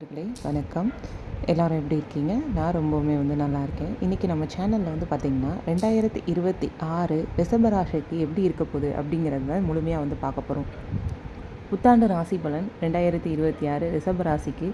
நண்பர்களே வணக்கம். எல்லோரும் எப்படி இருக்கீங்க? நான் ரொம்பவுமே வந்து நல்லா இருக்கேன். இன்றைக்கி நம்ம சேனலில் வந்து பார்த்திங்கன்னா ரெண்டாயிரத்தி இருபத்தி ஆறு ரிஷபராசிக்கு எப்படி இருக்க போகுது அப்படிங்கிறத முழுமையாக வந்து பார்க்க போகிறோம் புத்தாண்டு ராசி பலன் ரெண்டாயிரத்தி இருபத்தி ஆறு ரிஷபராசிக்கு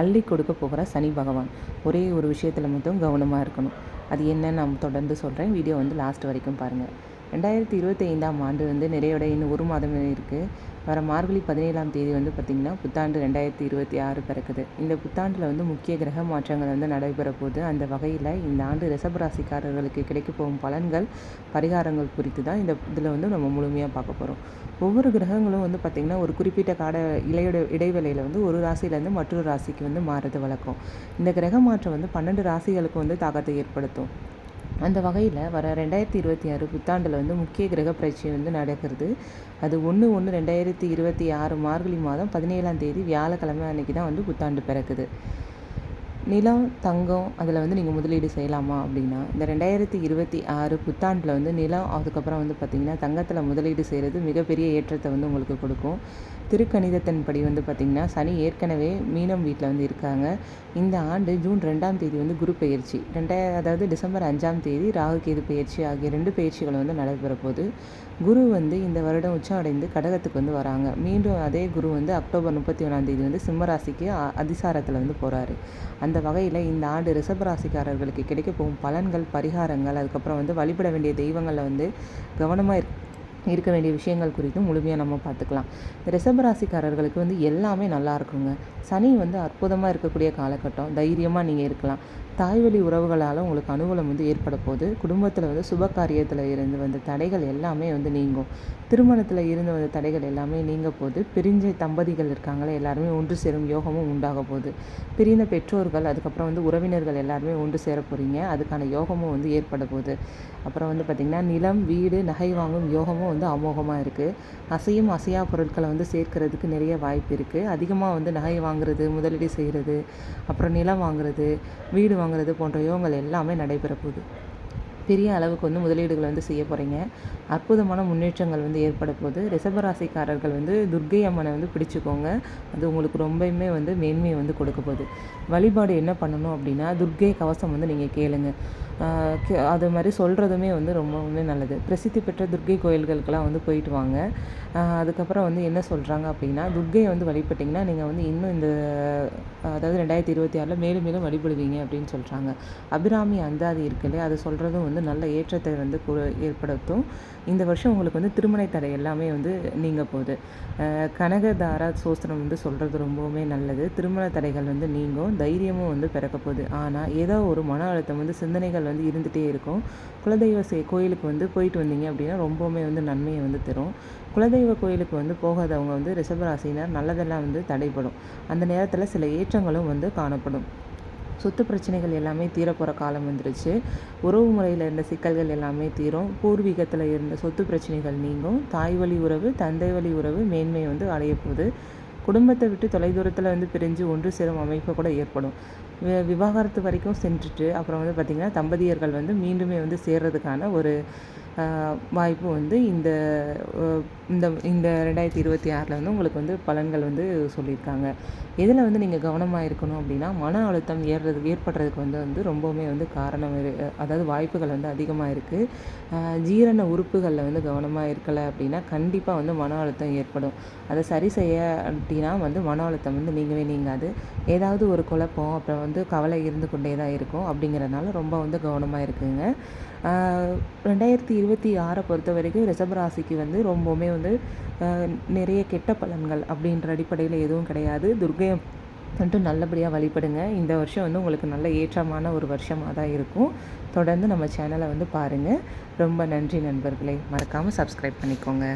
அள்ளி கொடுக்க போகிற சனி பகவான். ஒரே ஒரு விஷயத்தில் மட்டும் கவனமாக இருக்கணும். அது என்னன்னு நான் தொடர்ந்து சொல்கிறேன் வீடியோ வந்து லாஸ்ட் வரைக்கும் பாருங்கள் ரெண்டாயிரத்தி இருபத்தி ஐந்தாம் ஆண்டு வந்து நிறையோட இன்னும் ஒரு மாதம் இருக்குது வர மார்கழி பதினேழாம் தேதி வந்து பார்த்திங்கன்னா புத்தாண்டு ரெண்டாயிரத்தி இருபத்தி ஆறு பிறக்குது. இந்த புத்தாண்டில் வந்து முக்கிய கிரக மாற்றங்கள் வந்து நடைபெற போது அந்த வகையில் இந்த ஆண்டு ரிஷபராசிக்காரர்களுக்கு கிடைக்க போகும் பலன்கள் பரிகாரங்கள் குறித்து தான் இந்த இதில் வந்து நம்ம முழுமையாக பார்க்க போகிறோம் ஒவ்வொரு கிரகங்களும் வந்து பார்த்திங்கன்னா ஒரு குறிப்பிட்ட கால இலையோட இடைவெளியில் வந்து ஒரு ராசியிலேருந்து மற்றொரு ராசிக்கு வந்து மாறுறது வழக்கம். இந்த கிரக மாற்றம் வந்து பன்னெண்டு ராசிகளுக்கு வந்து தாக்கத்தை ஏற்படுத்தும். அந்த வகையில் வர ரெண்டாயிரத்தி இருபத்தி ஆறு புத்தாண்டில் வந்து முக்கிய கிரக பயிற்சி வந்து நடக்கிறது. அது ஒன்று ஒன்று ரெண்டாயிரத்தி இருபத்தி ஆறு மார்கழி மாதம் பதினேழாம் தேதி வியாழக்கிழமை அன்னைக்கு தான் வந்து புத்தாண்டு பிறக்குது. நிலம் தங்கம் அதில் வந்து நீங்கள் முதலீடு செய்யலாமா அப்படின்னா இந்த ரெண்டாயிரத்தி இருபத்தி ஆறு புத்தாண்டில் வந்து நிலம் அதுக்கப்புறம் வந்து பார்த்திங்கன்னா தங்கத்தில் முதலீடு செய்கிறது மிகப்பெரிய ஏற்றத்தை வந்து உங்களுக்கு கொடுக்கும். திருக்கணிதத்தின்படி வந்து பார்த்திங்கன்னா சனி ஏற்கனவே மீனம் வீட்டில் வந்து இருக்காங்க. இந்த ஆண்டு ஜூன் ரெண்டாம் தேதி வந்து குரு பயிற்சி ரெண்டாயிரம் அதாவது டிசம்பர் அஞ்சாம் தேதி ராகு கேது பயிற்சி ஆகிய ரெண்டு பயிற்சிகள் வந்து நடைபெற போது குரு வந்து இந்த வருடம் உச்சம் அடைந்து கடகத்துக்கு வந்து வராங்க. மீண்டும் அதே குரு வந்து அக்டோபர் முப்பத்தி ஒன்றாம் தேதி வந்து சிம்மராசிக்கு அதிசாரத்தில் வந்து போகிறாரு அந்த வகையில் இந்த ஆண்டு ரிஷபராசிக்காரர்களுக்கு கிடைக்க போகும் பலன்கள் பரிகாரங்கள் அதுக்கப்புறம் வந்து வழிபட வேண்டிய தெய்வங்களில் வந்து கவனமாக இருக்க வேண்டிய விஷயங்கள் குறித்தும் முழுமையாக நம்ம பார்த்துக்கலாம். ரிஷபராசிக்காரர்களுக்கு வந்து எல்லாமே நல்லா இருக்குங்க. சனி வந்து அற்புதமாக இருக்கக்கூடிய காலகட்டம். தைரியமாக நீங்கள் இருக்கலாம். தாய்வழி உறவுகளால் உங்களுக்கு அனுகூலம் வந்து ஏற்பட போது குடும்பத்தில் வந்து சுப காரியத்தில் இருந்து வந்த தடைகள் எல்லாமே வந்து நீங்கும். திருமணத்தில் இருந்து வந்த தடைகள் எல்லாமே நீங்க போது. பிரிஞ்ச தம்பதிகள் இருக்காங்களே எல்லாருமே ஒன்று சேரும் யோகமும் உண்டாக போகுது. பிரிந்த பெற்றோர்கள் அதுக்கப்புறம் வந்து உறவினர்கள் எல்லாருமே ஒன்று சேர போகிறீங்க அதுக்கான யோகமும் வந்து ஏற்பட போகுது. அப்புறம் வந்து பார்த்திங்கன்னா நிலம் வீடு நகை வாங்கும் யோகமும் வந்து அமோகமாக இருக்குது அசையும் அசையா பொருட்களை வந்து சேர்க்கறதுக்கு நிறைய வாய்ப்பு இருக்குது அதிகமாக வந்து நகை வாங்குறது முதலீடு செய்கிறது அப்புறம் நிலம் வாங்குறது வீடு வாங்குறது போன்ற யோகங்கள் எல்லாமே நடைபெற போகுது. பெரிய அளவுக்கு வந்து முதலீடுகள் வந்து செய்ய போகிறீங்க அற்புதமான முன்னேற்றங்கள் வந்து ஏற்பட போது ரிசபராசிக்காரர்கள் வந்து துர்கை அம்மனை வந்து பிடிச்சிக்கோங்க. அது உங்களுக்கு ரொம்பவுமே வந்து மேன்மையை வந்து கொடுக்க போகுது. வழிபாடு என்ன பண்ணணும் அப்படின்னா துர்கை கவசம் வந்து நீங்கள் கேளுங்க. அது மாதிரி சொல்கிறதுமே வந்து ரொம்பவுமே நல்லது. பிரசித்தி பெற்ற துர்கை கோயில்களுக்கெல்லாம் வந்து போயிட்டு வாங்க. அதுக்கப்புறம் வந்து என்ன சொல்கிறாங்க அப்படின்னா துர்கையை வந்து வழிபட்டிங்கன்னா நீங்கள் வந்து இன்னும் இந்த அதாவது ரெண்டாயிரத்தி இருபத்தி ஆறில் மேலும் மேலும் வழிபடுவீங்க அப்படின்னு சொல்கிறாங்க அபிராமி அந்தாதி இருக்குல்லையே அது சொல்கிறதும் வந்து நல்ல ஏற்றத்தை வந்து ஏற்படுத்தும். இந்த வருஷம் உங்களுக்கு வந்து திருமண தடை எல்லாமே வந்து நீங்க போகுது கனகதாரா சோஸ்திரம் வந்து சொல்கிறது ரொம்பவுமே நல்லது. திருமண தடைகள் வந்து நீங்கும் தைரியமும் வந்து பிறக்க போகுது. ஆனால் ஏதோ ஒரு மன அழுத்தம் வந்து சிந்தனைகள் வந்து இருந்துகிட்டே இருக்கும். குலதெய்வ சே கோயிலுக்கு வந்து போயிட்டு வந்தீங்க அப்படின்னா ரொம்பவுமே வந்து நன்மையை வந்து தரும். குலதெய்வ கோயிலுக்கு வந்து போகாதவங்க வந்து ரிஷபராசினர் நல்லதெல்லாம் வந்து தடைப்படும் அந்த நேரத்தில் சில ஏற்றங்களும் வந்து காணப்படும். சொத்து பிரச்சனைகள் எல்லாமே தீரப்போகிற காலம் வந்துருச்சு. உறவு முறையில் இருந்த சிக்கல்கள் எல்லாமே தீரும். பூர்வீகத்தில் இருந்த சொத்து பிரச்சனைகள் நீங்கும். தாய் வழி உறவு தந்தை வழி உறவு மேன்மை வந்து அடைய போகுது குடும்பத்தை விட்டு தொலைதூரத்தில் வந்து பிரிஞ்சு ஒன்று சேரும் அமைப்பு கூட ஏற்படும். விவாகரத்து வரைக்கும் சென்றுட்டு அப்புறம் வந்து பார்த்திங்கன்னா தம்பதியர்கள் வந்து மீண்டுமே வந்து சேர்றதுக்கான ஒரு வாய்ப்பு வந்து இந்த இந்த இந்த ரெண்டாயிரத்தி இருபத்தி ஆறில் வந்து உங்களுக்கு வந்து பலன்கள் வந்து சொல்லியிருக்காங்க. எதில் வந்து நீங்கள் கவனமாக இருக்கணும் அப்படின்னா மன அழுத்தம் ஏறுறது ஏற்படுறதுக்கு வந்து வந்து ரொம்பவுமே வந்து காரணம் அதாவது வாய்ப்புகள் வந்து அதிகமாக இருக்குது ஜீரண உறுப்புகளில் வந்து கவனமாக இருக்கலை அப்படின்னா கண்டிப்பாக வந்து மன அழுத்தம் ஏற்படும். அதை சரி செய்ய அப்படின்னா வந்து மன அழுத்தம் வந்து நீங்கவே நீங்காது. ஏதாவது ஒரு குழப்பம் அப்புறம் வந்து கவலை இருந்து கொண்டே தான் இருக்கும் அப்படிங்கிறதுனால ரொம்ப வந்து கவனமாக இருக்குங்க. ரெண்டாயிரத்தி இருபத்தி ஆறை பொறுத்த வரைக்கும் ரிஷபராசிக்கு வந்து ரொம்பவுமே வந்து நிறைய கெட்ட பலன்கள் அப்படின்ற அடிப்படையில் எதுவும் கிடையாது. துர்கை வந்துட்டு நல்லபடியாக வழிபடுங்க. இந்த வருஷம் வந்து உங்களுக்கு நல்ல ஏற்றமான ஒரு வருஷமாக தான் இருக்கும். தொடர்ந்து நம்ம சேனலை வந்து பாருங்கள் ரொம்ப நன்றி நண்பர்களே. மறக்காமல் சப்ஸ்கிரைப் பண்ணிக்கோங்க.